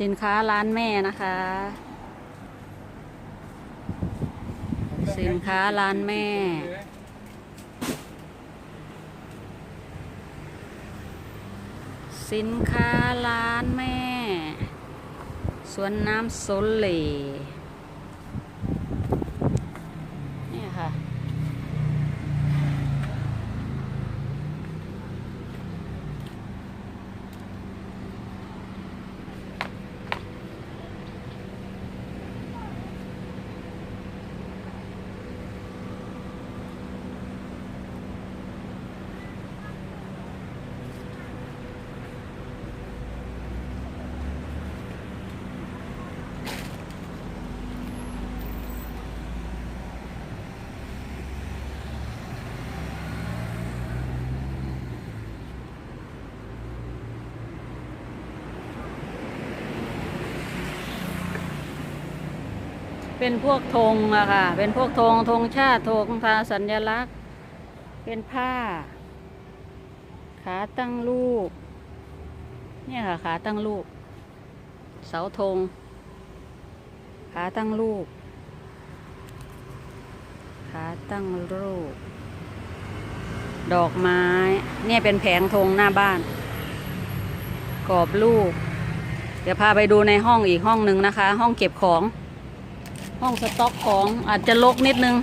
สินค้าร้านแม่นะคะ สินค้าร้านแม่ สินค้าร้านแม่ สวนน้ำโซนเล่นี่ค่ะ เป็นพวกธงอะค่ะ เป็นพวกธงธงชาติธงทาสัญลักษณ์ เป็นผ้า ขาตั้งลูกเนี่ยค่ะ ขาตั้งลูกเสาธง ขาตั้งลูกขาตั้งลูกดอกไม้ เนี่ยเป็นแผงธงหน้าบ้าน กรอบลูกเดี๋ยวพาไปดูในห้องอีกห้องหนึ่งนะคะ ห้องเก็บของ ห้องสต็อกของอาจจะลกนิดนึง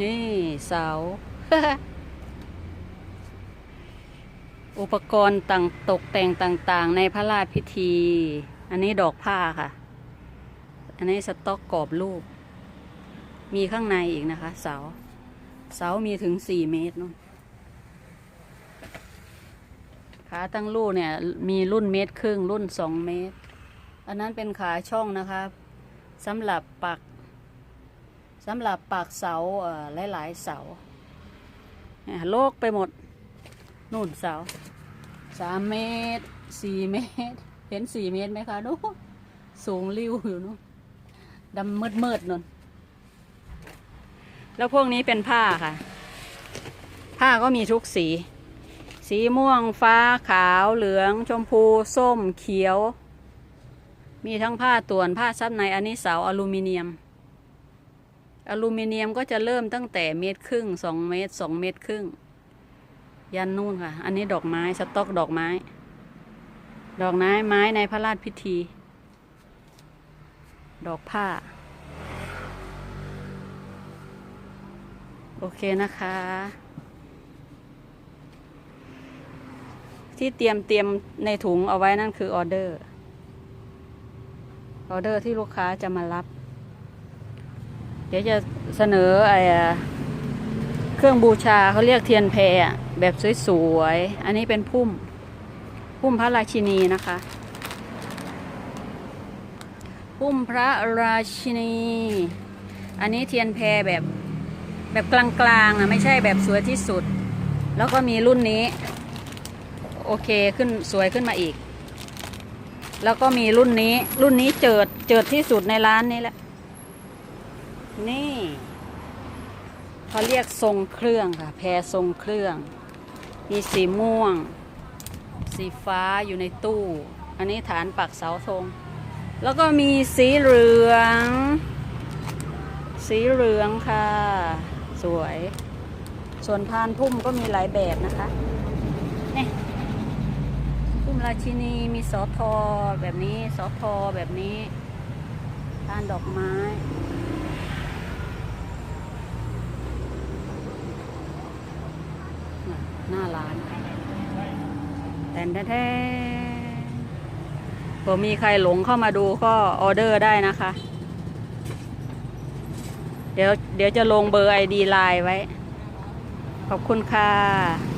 นี่เสา อุปกรณ์ต่างตกแต่งต่างๆ ในพระราชพิธี อันนี้ดอกผ้าค่ะ อันนี้สต็อกกรอบรูป มีข้างในอีกนะคะ เสา เสามีถึงสี่เมตรนู่นขาตั้งลูกเนี่ย มีรุ่นเมตรครึ่งรุ่นสองเมตร อันนั้นเป็นขาช่องนะคะสำหรับปักสำหรับปักเสาเออหลายๆเสาโลกไปหมดนู่นเสาสามเมตรสี่เมตร เห็นสี่เมตรไหมคะนู้สูงริ้วอยู่นู้นดำมืดมืดนู่นแล้วพวกนี้เป็นผ้าค่ะ ผ้าก็มีทุกสี สีม่วงฟ้าขาวเหลือง ชมพู ส้มเขียว มีทั้งผ้าต่วนผ้าซับในอันนี้เสาอลูมิเนียม อลูมิเนียมก็จะเริ่มตั้งแต่เมตรครึ่งสองเมตรสองเมตรครึ่ง ยันนู่นค่ะ อันนี้ดอกไม้สต็อกดอกไม้ ดอกไม้ไม้ในพระราชพิธี ดอกผ้า โอเคนะคะ ที่เตรียมเตรียมในถุงเอาไว้นั่นคือออเดอร์ ออเดอร์ที่ลูกค้าจะมารับ เดี๋ยวจะเสนอไอ้เครื่องบูชาเขาเรียกเทียนแพอะแบบสวยๆ อันนี้เป็นพุ่ม พุ่มพระราชินีนะคะ พุ่มพระราชินี อันนี้เทียนแพแบบแบบกลางๆนะไม่ใช่แบบสวยที่สุด แล้วก็มีรุ่นนี้ โอเคขึ้นสวยขึ้นมาอีก แล้วก็มีรุ่นนี้ รุ่นนี้เจิดเจิดที่สุดในร้านนี้แหละ นี่เขาเรียกทรงเครื่องค่ะ แพรทรงเครื่อง มีสีม่วง สีฟ้าอยู่ในตู้ อันนี้ฐานปักเสาธง แล้วก็มีสีเหลือง สีเหลืองค่ะ สวย ส่วนพานพุ่มก็มีหลายแบบนะคะ นี่ พุ่มราชินีมีสอทอแบบนี้สอทอแบบนี้ทานดอกไม้ หน้าร้านแทนแท้ๆผมมีใครหลงเข้ามาดูก็ออเดอร์ได้นะคะ เดี๋ยวเดี๋ยวจะลงเบอร์ไอดีไลน์ไว้ ขอบคุณค่ะ